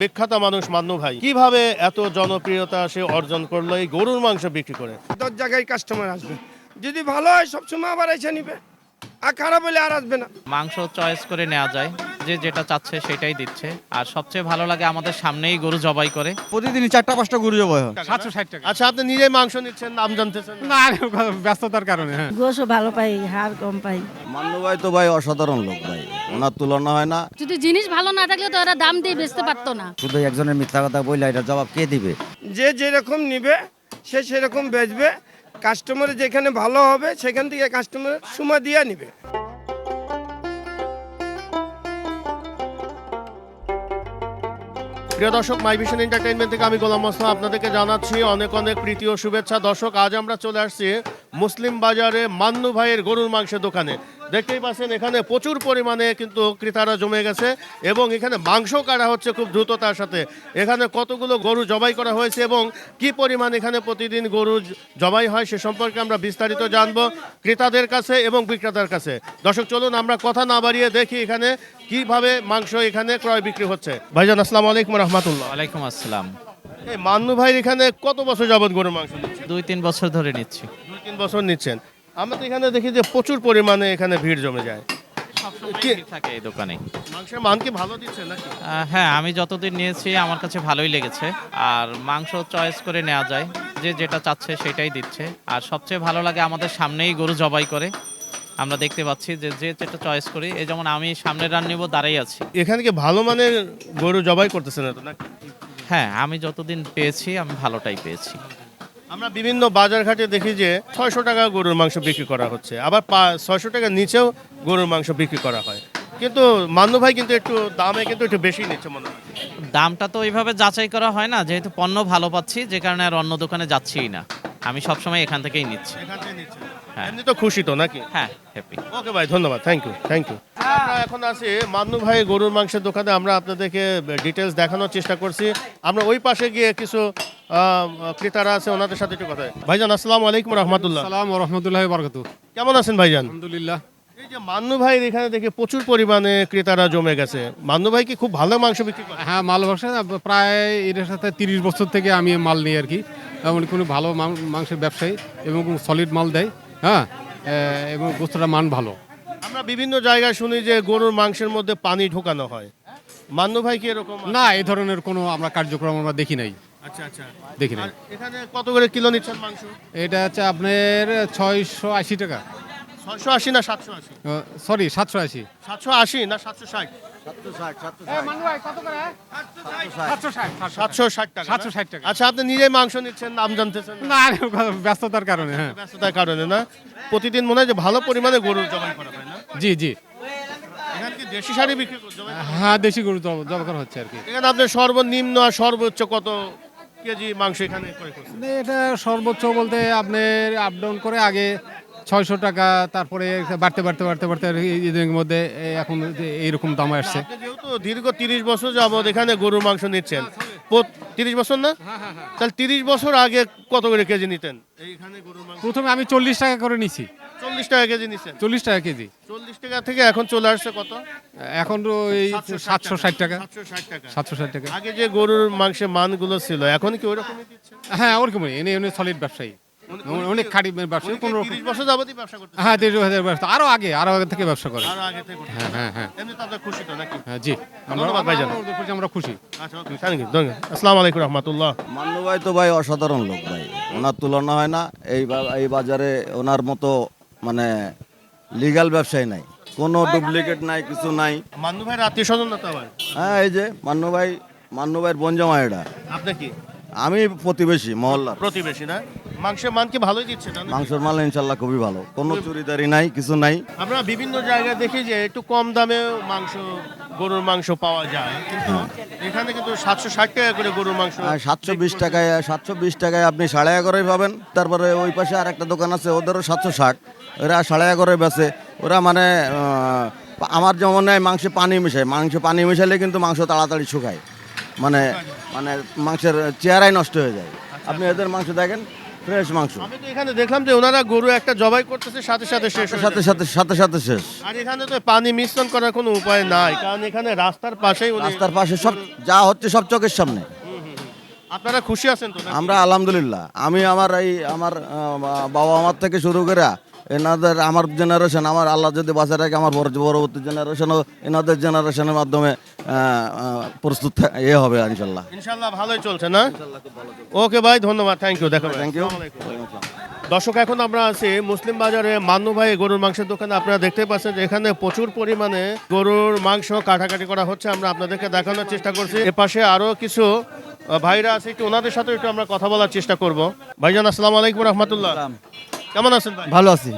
বিখ্যাত মানুষ মান্নু ভাই কীভাবে এত জনপ্রিয়তা সে অর্জন করল এই গরুর মাংস বিক্রি করে? দশ জায়গায় কাস্টমার আসবে। যদি ভালো হয় সবসময় আবার এসে নিবে। আর খারাপ হলে আর আসবে না। মাংস চয়েস করে নেওয়া যায়। যে যেটা চাচ্ছে সেটাই দিচ্ছে। আর সবচেয়ে ভালো লাগে আমাদের সামনেই গরু জবাই করে। প্রতিদিনই চারটা পাঁচটা গরু জবাই হয়। সাতশো ষাট টাকা। আচ্ছা আপনি নিজেই মাংস নিচ্ছেন নাম জানতেছেন? না? ব্যস্ততার কারণে হ্যাঁ। গোসও ভালো পাই হাড় কম পাই। মান্নু ভাই তো ভাই অসাধারণ লোক ভাই। ওনার তুলনা হয় না। যদি জিনিস ভালো না থাকলে তো ওরা দাম দিয়ে বেচতে পারতো না। শুধু একজনের মিথ্যা কথা বললে এটা জবাব কে দিবে? যে যেরকম নিবে সে সেরকম বেচবে। কাস্টমার যেখানে ভালো হবে সেখান থেকে কাস্টমার সময় দিয়ে নিবে। প্রিয় দর্শক মাই ভিশন এন্টারটেইনমেন্ট থেকে আমি গোলাম মোস্তফা আপনাদেরকে জানাচ্ছি অনেক অনেক প্রীতি ও শুভেচ্ছা। দর্শক, আজ আমরা চলে আসছি মুসলিম বাজারে মান্নু ভাইয়ের গরুর মাংসের দোকানে। দেখতেই পাচ্ছেন এখানে প্রচুর পরিমাণে কিন্তু ক্রেতারা জমে গেছে এবং এখানে মাংস কাটা হচ্ছে খুব দ্রুততার সাথে। এখানে কতগুলো গরু জবাই করা হয়েছে এবং কি পরিমাণ এখানে প্রতিদিন গরু জবাই হয় সে সম্পর্কে আমরা বিস্তারিত জানব ক্রেতাদের কাছে এবং বিক্রেতার কাছে। দর্শক চলুন আমরা কথা না বাড়িয়ে দেখি এখানে কীভাবে মাংস এখানে ক্রয় বিক্রি হচ্ছে। ভাইজান আসসালাম আলাইকুম রহমতুল্লাহ। ওয়ালাইকুম আসসালাম। এই মান্নু ভাইয়ের এখানে কত বছর যাবত গরুর মাংস দুই তিন বছর ধরে নিচ্ছি। তিন বছর নিচ্ছেন। আমরা তো এখানে দেখি যে প্রচুর পরিমাণে এখানে ভিড় জমে যায়। কি- থাকে এই দোকানে। মাংসের মান কি ভালো দিচ্ছে নাকি? আহ, হ্যাঁ আমি যতদিন নিয়েছি আমার কাছে ভালোই লেগেছে। আর মাংস চয়েস করে নেওয়া যায়। যে যেটা চাচ্ছে সেটাই দিচ্ছে। আর সবচেয়ে ভালো লাগে আমাদের সামনেই গরু জবাই করে। আমরা দেখতে পাচ্ছি যে যে যেটা চয়েস করি এই যেমন আমি সামনের রান নিব দাঁড়াই আছি। এখানে কি ভালো মানের গরু জবাই করতেছে না তো নাকি? হ্যাঁ আমি যতদিন পেয়েছি আমি ভালোটাই পেয়েছি। আমরা বিভিন্ন বাজার ঘাটে দেখি যে ছয়শো টাকা গরুর মাংস বিক্রি করা হচ্ছে। আবার ছয়শো টাকার নিচেও গরুর মাংস বিক্রি করা হয়। কিন্তু মান্নু ভাই কিন্তু একটু দামে কিন্তু একটু বেশি নিচ্ছে মনে হয়। দামটা তো ওইভাবে যাচাই করা হয় না যেহেতু পণ্য ভালো পাচ্ছি যে কারণে আর অন্য দোকানে যাচ্ছিই না। আমি সবসময় এখান থেকেই নিচ্ছি। হ্যাঁ। এমনি তো খুশি তো নাকি? হ্যাঁ হ্যাপি ওকে ভাই ধন্যবাদ। থ্যাংক ইউ থ্যাংক ইউ আমরা এখন আছি মান্নু ভাই গরুর মাংসের দোকানে। আমরা আপনাদেরকে ডিটেলস দেখানোর চেষ্টা করছি। আমরা ওই পাশে গিয়ে কিছু ক্রেতারা আছে ওনাদের সাথে একটু কথা ভাইজান আসসালামু আলাইকুম রহমতুল্লাহ। সালাম রহমতুল্লাহ বরকত কেমন আছেন ভাইজান? আলহামদুলিল্লাহ। এই যে মান্নু ভাইয়ের এখানে দেখে প্রচুর পরিমাণে ক্রেতারা জমে গেছে। মান্নু ভাই কি খুব ভালো মাংস বিক্রি করে? হ্যাঁ মাল ব্যবসা প্রায় এর সাথে তিরিশ বছর থেকে আমি মাল নিই আর কি। এমন কোনো ভালো মাংসের ব্যবসায়ী এবং সলিড মাল দেয় হ্যাঁ এবং গোস্তটা মান ভালো। আমরা বিভিন্ন জায়গায় শুনি যে গরুর মাংসের মধ্যে পানি ঢোকানো হয়। মান্নু ভাই কি এরকম? না এই ধরনের কোনো আমরা কার্যক্রম আমরা দেখি নাই। আচ্ছা আচ্ছা। দেখি নাই এখানে কত করে কিলো নিচ্ছেন মাংস? এটা হচ্ছে আপনার ছয়শো আশি টাকা। ছয়শো আশি না সাতশো আশি? সরি সাতশো আশি। সাতশো আশি না সাতশো ষাট? না? আচ্ছা আপনি নিজেই মাংস নিচ্ছেন নাম জানতেছেন না? না ব্যস্ততার কারণে হ্যাঁ। ব্যস্ততার কারণে না? প্রতিদিন মনে হয় যে ভালো পরিমাণে গরু জবাই করা হয় না? জি জি। এখানে দেশি শাড়ি বিক্রি জবাই হয়? দেশি গরু জব জব করা হচ্ছে আর কি। এখানে আপনার সর্বনিম্ন আর সর্বোচ্চ কত কেজি মাংস এখানে করছেন? এটা সর্বোচ্চ বলতে আপনার আপ ডাউন করে আগে ছয়শো টাকা তারপরে বাড়তে বাড়তে বাড়তে বাড়তে ঈদের মধ্যে এখন এইরকম দাম আসছে। যেহেতু দীর্ঘ তিরিশ বছর যাবত এখানে গরুর মাংস নিচ্ছেন তিরিশ বছর না? তাহলে তিরিশ বছর আগে কত করে কেজি নিতেন? প্রথমে আমি চল্লিশ টাকা করে নিছি। চল্লিশ টাকা কেজি নিচ্ছেন চল্লিশ টাকা কেজি। চল্লিশ টাকা থেকে এখন চলে আসছে কত? এখন তো এই সাতশো ষাট টাকা। সাতশো ষাট টাকা। আগে যে গরুর মাংসের মানগুলো ছিল এখন কি ওরকমই দিচ্ছে হ্যাঁ ওরকমই। এনে এনে সলিড ব্যবসায়ী। অনেক খাঁটি ব্যবসায়ী কোনো তিরিশ বছর যাবতই ব্যবসা করতে হ্যাঁ দেড় হাজার ব্যবসা আরও আগে আরও আগে থেকে ব্যবসা করে। আরও আগে থেকে হ্যাঁ হ্যাঁ হ্যাঁ। এমনি তো আপনার খুশি তো নাকি? হ্যাঁ জি। আমরা ধন্যবাদ খুশি। আচ্ছা আসসালামু আলাইকুম রহমতুল্লাহ। মান্নু ভাই তো ভাই অসাধারণ লোক ভাই। ওনার তুলনা হয় না এই এই বাজারে ওনার মতো মানে লিগ্যাল ব্যবসায়ী নাই। কোনো ডুপ্লিকেট নাই কিছু নাই। মান্নু ভাইয়ের আত্মীয় স্বজন না তো আবার। হ্যাঁ এই যে মান্নু ভাই মান্নু ভাইয়ের বনজামা এটা আপনি কি? আমি প্রতিবেশী মহল্লা প্রতিবেশী না? মাংসের মান কি ভালোই দিচ্ছে না মাংসের মাল ইনশাল্লাহ খুবই ভালো। কোনো চুরিদারি নাই কিছু নাই। আমরা বিভিন্ন জায়গায় দেখি যে একটু কম দামে মাংস গরুর মাংস পাওয়া যায়। কিন্তু এখানে কিন্তু সাতশো ষাট টাকা করে গরুর মাংস সাতশো বিশ টাকায় সাতশো বিশ টাকায় আপনি সাড়ে এগারোই পাবেন। তারপরে ওই পাশে আর একটা দোকান আছে ওদেরও সাতশো ষাট। ওরা সাড়ে এগারোয় বেচে। ওরা মানে আমার যেমন মাংসে পানি মিশায়। মাংস পানি মিশালে কিন্তু মাংস তাড়াতাড়ি শুকায়। মানে মানে মাংসের চেহারাই নষ্ট হয়ে যায়। আপনি এদের মাংস দেখেন ফ্রেশ মাংস। আমি তো এখানে দেখলাম যে ওনারা গরু একটা জবাই করতেছে সাথে সাথে শেষ হয়ে সাথে সাথে সাথে সাথে শেষ। আর এখানে তো পানি মিশ্রণ করার কোনো উপায় নাই কারণ এখানে রাস্তার পাশেই উনি রাস্তার পাশে সব যা হচ্ছে সব চোখের সামনে। আপনারা খুশি আছেন তো নাকি? আমরা আলহামদুলিল্লাহ। আমি আমার এই আমার আহ, বাবা আমার থেকে শুরু করে এনাদের আমার জেনারেশন আমার আল্লাহ যদি বাঁচায় রাখে আমার পর- পরবর্তী জেনারেশনও এনাদের জেনারেশনের মাধ্যমে প্রস্তুত এ হবে ইনশাল্লাহ। ইনশাল্লাহ ভালোই চলছে না? ওকে ভাই ধন্যবাদ থ্যাংক ইউ দেখো থ্যাংক ইউ দর্শক এখন আমরা আছি মুসলিম বাজারে মান্নু ভাই গরুর মাংসের দোকানে। আপনারা দেখতে পাচ্ছেন যে এখানে প্রচুর পরিমাণে গরুর মাংস কাটাকাটি করা হচ্ছে। আমরা আপনাদেরকে দেখানোর চেষ্টা করছি। এ পাশে আরও কিছু ভাইরা আছে একটু ওনাদের সাথে একটু আমরা কথা বলার চেষ্টা করব। ভাইজান আসসালামু আলাইকুম রহমতুল্লাহ। কেমন আছেন ভাই? ভালো আছি।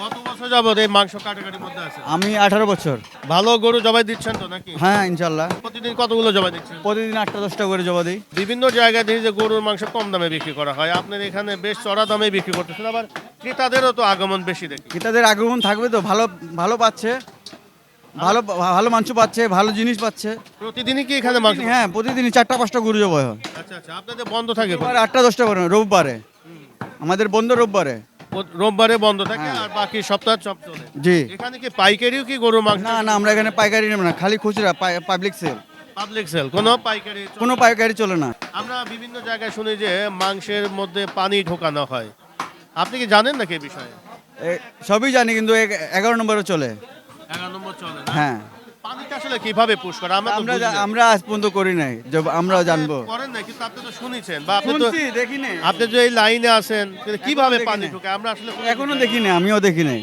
কত বছর যাবত এই মাংস কাটাকাটির মধ্যে আছে আমি আঠারো বছর। ভালো গরু জবাই দিচ্ছেন তো নাকি? হ্যাঁ ইনশাল্লাহ। প্রতিদিন কতগুলো জবাই দিচ্ছেন? প্রতিদিন আটটা দশটা করে জমা দিই। বিভিন্ন জায়গায় দেখি যে গরুর মাংস কম দামে বিক্রি করা হয়। আপনার এখানে বেশ চড়া দামে বিক্রি করতেছেন আবার ক্রেতাদেরও তো আগমন বেশি দেখি। ক্রেতাদের আগমন থাকবে তো ভালো ভালো পাচ্ছে। ভালো ভালো মাংস পাচ্ছে ভালো জিনিস পাচ্ছে। প্রতিদিনই কি এখানে মাংস? হ্যাঁ প্রতিদিনই চারটা পাঁচটা গরু জবাই হয়। আচ্ছা আচ্ছা আপনাদের বন্ধ থাকে আটটা দশটা করে রোববারে। আমাদের বন্ধ রোববারে। রোববারে বন্ধ থাকে আর বাকি সপ্তাহ সব চলে। জি। এখানে কি পাইকারিও কি গরু মাংস? না না আমরা এখানে পাইকারি নেব না খালি খুচরা পাবলিক সেল পাবলিক সেল কোনো পাইকারি কোনো পাইকারি চলে না। আমরা বিভিন্ন জায়গায় শুনি যে মাংসের মধ্যে পানি ঢোকানো হয়। আপনি কি জানেন নাকি এই বিষয়ে? সবই জানি কিন্তু এগারো নম্বরে চলে। এগারো নম্বর চলে না? হ্যাঁ। আসলে কীভাবে পুশ করে? আমরা তো আমরা বুঝি না। আমরা আজ পর্যন্ত করি নাই যে আমরাও জানব। করেন না কিন্তু আপনি তো শুনেছেন বা আপনি তো শুনছি দেখি নাই। আপনি যে এই লাইনে আছেন কীভাবে দেখি পানি। ঢোকে আমরা আসলে এখনও দেখি নাই আমিও দেখি নাই।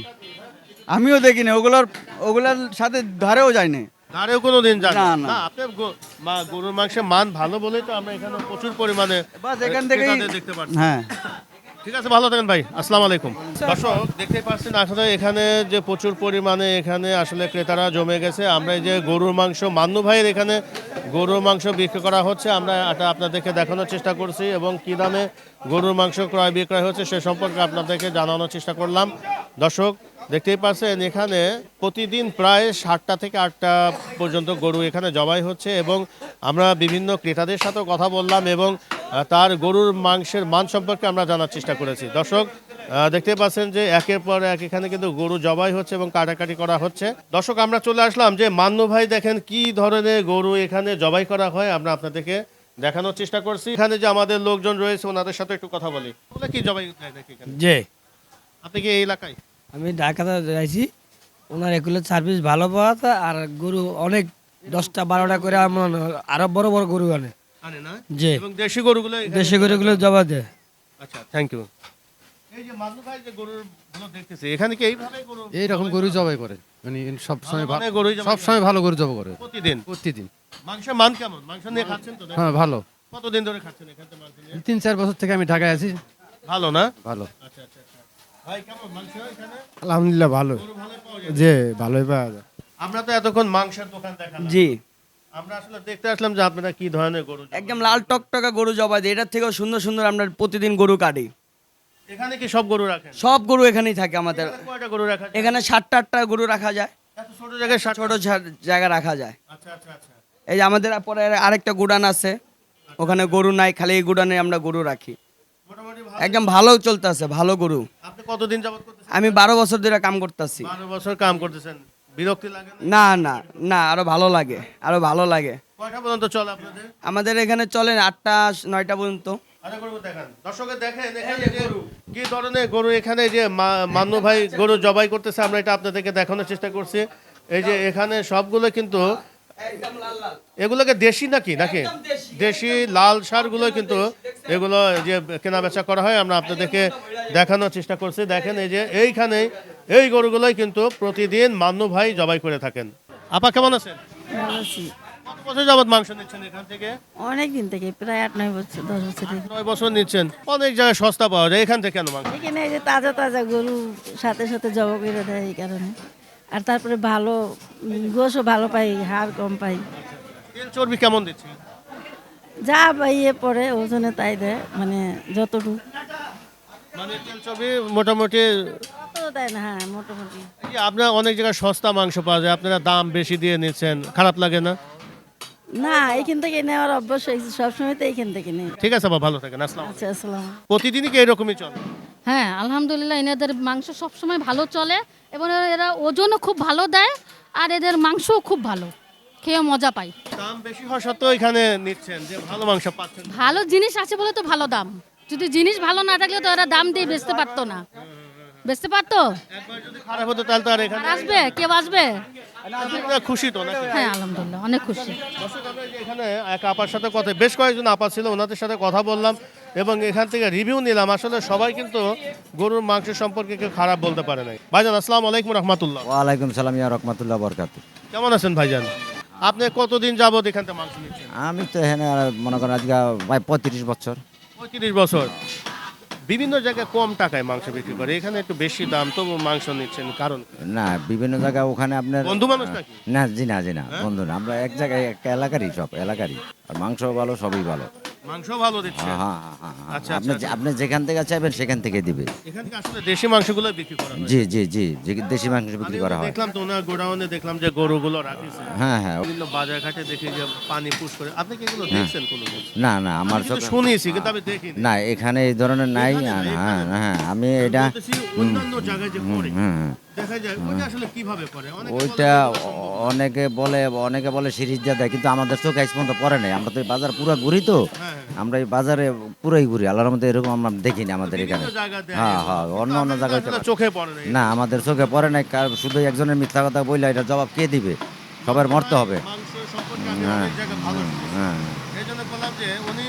আমিও দেখি নাই ওগুলোর ওগুলোর সাথে ধারেও যাই নাই। ধারেও কোনো দিন যান না, না। না। না আপনি গো- মা গরুর মাংসের মান ভালো বলেই তো আমরা এখানে প্রচুর পরিমাণে বাস এখান থেকেই ক্রেতাদের দেখতে পাচ্ছি। হ্যাঁ। ঠিক আছে, ভালো থাকেন ভাই। আসসালামু আলাইকুম। দর্শক দেখতে পাচ্ছেন, আসলে এখানে যে প্রচুর পরিমাণে এখানে আসলে ক্রেতারা জমে গেছে। আমরা এই যে গরুর মাংস, মান্নু ভাইয়ের এখানে গরুর মাংস বিক্রি করা হচ্ছে। আমরা এটা আপনাদেরকে দেখানোর চেষ্টা করছি এবং কী দামে গরুর মাংস ক্রয় বিক্রয় হচ্ছে সে সম্পর্কে আপনাদেরকে জানানোর চেষ্টা করলাম। দর্শক, দেখতেই পাচ্ছেন, এখানে প্রতিদিন প্রায় সাতটা থেকে আটটা পর্যন্ত গরু এখানে জবাই হচ্ছে এবং আমরা বিভিন্ন ক্রেতাদের সাথেও কথা বললাম এবং তার গরুর মাংসের মান সম্পর্কে আমরা জানার চেষ্টা করেছি। দর্শক দেখতে পাচ্ছেন যে একের পর এক এখানে কিন্তু গরু জবাই হচ্ছে এবং কাটাকাটি করা হচ্ছে। দর্শক আমরা চলে আসলাম যে মান্য ভাই দেখেন কি ধরনের গরু এখানে জবাই করা হয় আমরা আপনাদেরকে দেখানোর চেষ্টা করছি। এখানে যে আমাদের লোকজন রয়েছে ওনাদের সাথে একটু কথা বলি। ওগুলো কি জবাই যে আপনি কি এই এলাকায়? আমি ঢাকাতে যাইছি ওনার এগুলো সার্ভিস ভালো পাওয়া আর গরু অনেক দশটা বারোটা করে আমার আরও বড় বড় গরু আনে। আনে না? জি। এবং দেশি গরুগুলো দেশি গরুগুলো জবা দেয়। আচ্ছা থ্যাংক ইউ এই যে মান্নু ভাই যে গরুরগুলো এখানে কি এইভাবে গরু এইরকম গরু জবাই করে। মানে সব সময় মানে সব সময় ভালো গরু জবাই করে। প্রতিদিন? প্রতিদিন। মাংসের মান কেমন? মাংস নিয়ে খাচ্ছেন তো হ্যাঁ ভালো। কতদিন ধরে খাচ্ছেন এখান থেকে মাংস নিয়ে? তিন চার বছর থেকে আমি ঢাকায় আছি। ভালো না? ভালো। আচ্ছা আচ্ছা আচ্ছা। ভাই কেমন? মাংস এখানে? আলহামদুলিল্লাহ ভালো গরু ভালো পাওয়া যায়? যে ভালোই পাওয়া যায়। আমরা তো এতক্ষণ মাংসের দোকান দেখালাম। জি। আমরা আসলে দেখতে আসলাম যে আপনারা কি ধরনের গরু। একদম লাল টকটকা গরু জবাই দেয়। এটার থেকেও সুন্দর সুন্দর আমরা প্রতিদিন গরু কাটি। এখানে কি সব গরু রাখেন? সব গরু এখানেই থাকে আমাদের। এখানে কয়টা গরু রাখা যায়? এখানে সাতটা আটটা গরু রাখা যায়। এত ছোট জায়গায় ষাট ছোট জায়গা রাখা যায়। আচ্ছা আচ্ছা আচ্ছা। এই যে আমাদের পরে আরেকটা গুডান আছে। ওখানে গরু নাই খালি এই গুডানে আমরা গরু রাখি। মোটামুটি ভালো। একদম ভালো চলতেছে ভালো গরু। আপনি কতদিন যাবত করতেছেন? আমি বারো বছর ধরে কাম করতেছি। বারো বছর কাম করতেছেন। বিরক্তি লাগে না? না না আরও ভালো লাগে আরও ভালো লাগে। কয়টা পর্যন্ত চলে আপনাদের? আমাদের এখানে চলে আটটা নয়টা পর্যন্ত। দর্শকের দেখেন। এখানে কি ধরনের গরু এখানে যে মা- মান্নু ভাই গরু জবাই করতেছে আমরা এটা আপনাদেরকে দেখানোর চেষ্টা করছি। এই যে এখানে সবগুলো কিন্তু এগুলোকে দেশি নাকি? নাকি? দেশি লাল সারগুলো কিন্তু এগুলো যে কেনা বেচা করা হয় আমরা আপনাদেরকে দেখানোর চেষ্টা করছি। দেখেন এই যে এইখানে এই গরুগুলোই কিন্তু প্রতিদিন মান্নু ভাই জবাই করে থাকেন। আপা কেমন আছেন? ভালো আছি। কত বছর যাবত মাংস নিচ্ছেন এখান থেকে? অনেক দিন থেকে প্রায় আট নয় বছর দশ বছর থেকে। নয় বছর নিচ্ছেন। অনেক জায়গায় সস্তা পাওয়া যায়। এখান থেকে কেন মাংস। এখানে এই যে তাজা তাজা গরু সাথে সাথে জবা করে দেয় এই কারণে। আর তারপরে ভালো গোশও ভালো পাই হাড় কম পাই। তেল চর্বি কেমন দিচ্ছে যা পাইয়ে পরে ওজনে তাই দেয় মানে যতটুকু। মানে তেল চর্বি মোটামুটি অত দেয় না হ্যাঁ মোটামুটি। এই যে আপনার অনেক জায়গায় সস্তা মাংস পাওয়া যায় আপনারা দাম বেশি দিয়ে নিচ্ছেন খারাপ লাগে না? না এখান থেকে নেওয়ার অভ্যাস হয়েছে সবসময় তো এইখান থেকে নেই। ঠিক আছে বাবা ভালো থাকেন আসসালাম আচ্ছা আসসালাম প্রতিদিনই কি এরকমই চলে? হ্যাঁ আলহামদুলিল্লাহ এনাদের মাংস সবসময় ভালো চলে এবং এরা ওজনও খুব ভালো দেয় আর এদের মাংসও খুব ভালো খেয়ে মজা পাই দাম বেশি হওয়া সত্ত্বেও এখানে নিচ্ছেন যে ভালো মাংস পাচ্ছেন। ভালো জিনিস আছে বলে তো ভালো দাম যদি জিনিস ভালো না থাকলে তো এরা দাম দিয়ে বেচতে পারতো না। বেচতে পারতো? একবার যদি খারাপ হতো তাহলে তো আর এখানে আসবে? কেউ আসবে? খুশি তো নাকি? হ্যাঁ আলহামদুলিল্লাহ অনেক খুশি। দর্শক, আমরা যে এখানে এক আপার সাথে কথা বেশ কয়েকজন আপা ছিল ওনাদের সাথে কথা বললাম এবং এখান থেকে রিভিউ নিলাম। আসলে সবাই কিন্তু গরুর মাংস সম্পর্কে কেউ খারাপ বলতে পারে নাই। ভাইজান আসসালামু আলাইকুম রহমতুল্লাহ। ওয়ালাইকুম সালাম ইয়া রহমতুল্লাহ বরকাত। কেমন আছেন ভাইজান? আপনি কতদিন যাবত এখান থেকে মাংস নিচ্ছেন? আমি তো এখানে মনে করেন আজকে প্রায় পঁয়ত্রিশ বছর। পঁয়ত্রিশ বছর। বিভিন্ন জায়গায় কম টাকায় মাংস বিক্রি করে এখানে একটু বেশি দাম তো মাংস নিচ্ছেন কারণ? না বিভিন্ন জায়গায় ওখানে আপনার বন্ধু মানুষ নাকি? না জি না জি না বন্ধু না আমরা এক জায়গায় একটা এলাকারই সব এলাকারই। আর মাংস ভালো সবই ভালো। মাংস ভালো দিচ্ছে। হ্যাঁ হ্যাঁ হ্যাঁ হ্যাঁ। আচ্ছা, আপনি আচ্ছা, আপনি যেখান থেকে চাইবেন সেখান থেকে দিবে। এখান থেকে আসলে দেশি মাংসগুলো বিক্রি করা হয় জি জি জি যে দেশি মাংস বিক্রি করা হয়। দেখলাম তো ওনার গোডাউনে দেখলাম যে গরুগুলো রাখিছে। হ্যাঁ হ্যাঁ। বিভিন্ন বাজার ঘাটে দেখি যে পানি পুশ করে। আপনি কি এগুলো দেখছেন কোনো না না আমার আমি কিন্তু শুনেছি কিন্তু আমি দেখিনি। না এখানে এই ধরনের নাই এখানে আর হ্যাঁ এখানে হ্যাঁ আমি এটা বলতেছি অন্যান্য জায়গায় যে করে। হুম হুম। ওইটা অনেকে বলে অনেকে বলে সিরিজ দিয়ে দেয় কিন্তু আমাদের চোখে আজ পর্যন্ত পড়ে নাই। আমরা তো বাজার পুরো ঘুরি তো। হ্যাঁ, আমরা এই বাজারে পুরোই ঘুরি। আল্লাহর মধ্যে এরকম আমরা দেখিনি আমাদের এখানে। হ্যাঁ হ্যাঁ অন্য অন্য জায়গায় চোখে পড়ে না আমাদের চোখে পড়ে নাই। কার শুধু একজনের মিথ্যা কথা বললে এটা জবাব কে দিবে? সবার মরতে হবে। হ্যাঁ, শুনেছি। হ্যাঁ। এই জন্য বললাম যে উনি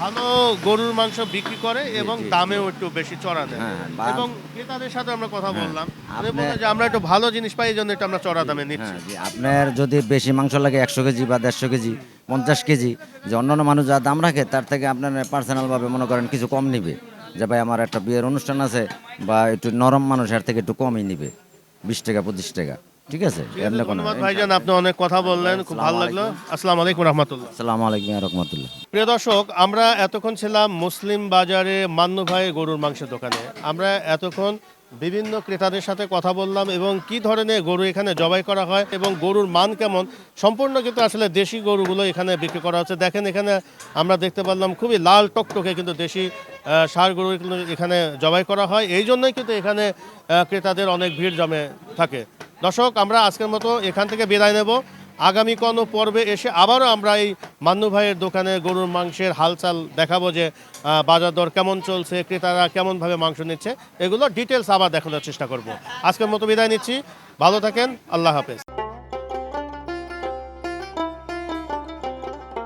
ভালো গরুর মাংস বিক্রি করে এবং দামেও একটু বেশি চড়া দেয়। হ্যাঁ, বা- এবং ক্রেতাদের সাথে আমরা কথা বললাম। উনি আপনি- যে আমরা একটু ভালো জিনিস পাই এই জন্য একটু আমরা চড়া দামে নিচ্ছি। হ্যাঁ আপনার যদি বেশি মাংস লাগে একশো কেজি বা দেড়শো কেজি পঞ্চাশ কেজি যে অন্যান্য মানুষ যা দাম রাখে তার থেকে আপনার পার্সোনালভাবে মনে করেন কিছু কম নিবে। যে ভাই আমার একটা বিয়ের অনুষ্ঠান আছে বা একটু নরম মানুষ এর থেকে একটু কমই নিবে। বিশ টাকা পঁচিশ টাকা। ঠিক আছে ধন্যবাদ ভাইজান আপনি অনেক কথা বললেন খুব ভালো লাগল। আসসালামু আলাইকুম রহমতুল্লাহ। আসসালামু আলাইকুম রহমতুল্লাহ। প্রিয় দর্শক আমরা এতক্ষণ ছিলাম মুসলিম বাজারে মান্নু ভাই গরুর মাংসের দোকানে। আমরা এতক্ষণ বিভিন্ন ক্রেতাদের সাথে কথা বললাম এবং কি ধরনের গরু এখানে জবাই করা হয় এবং গরুর মান কেমন সম্পূর্ণ কিন্তু আসলে দেশি গরুগুলো এখানে বিক্রি করা হচ্ছে। দেখেন এখানে আমরা দেখতে পারলাম খুবই লাল টকটকে কিন্তু দেশি ষাঁড় গরু এখানে জবাই করা হয়। এই জন্যই কিন্তু এখানে ক্রেতাদের অনেক ভিড় জমে থাকে। দর্শক, আমরা আজকের মতো এখান থেকে বিদায় নেব। আগামী কোনো পর্বে এসে আবারও আমরা এই মান্নু ভাইয়ের দোকানে গরুর মাংসের হালচাল দেখাবো যে বাজার দর কেমন চলছে, ক্রেতারা কেমনভাবে মাংস নিচ্ছে, এগুলো ডিটেলস আবার দেখানোর চেষ্টা করব। আজকের মতো বিদায় নিচ্ছি। ভালো থাকেন, আল্লাহ হাফেজ।